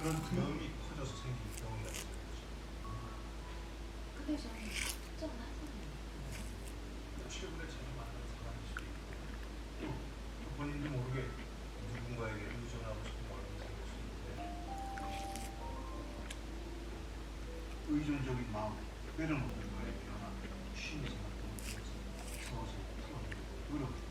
그런 병이 커져서 생긴 병이라고 생각하죠. 근데 저는 걱정을 하잖아요. 최근에 자주 만나는 사람일 수도 있고 또 본인도 모르게 누군가에게 의존하고 싶은 마음이 생길 수 있는데 의존적인 마음 때는 누군가의 변화 취미 생활 서서 노력 어,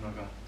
のが。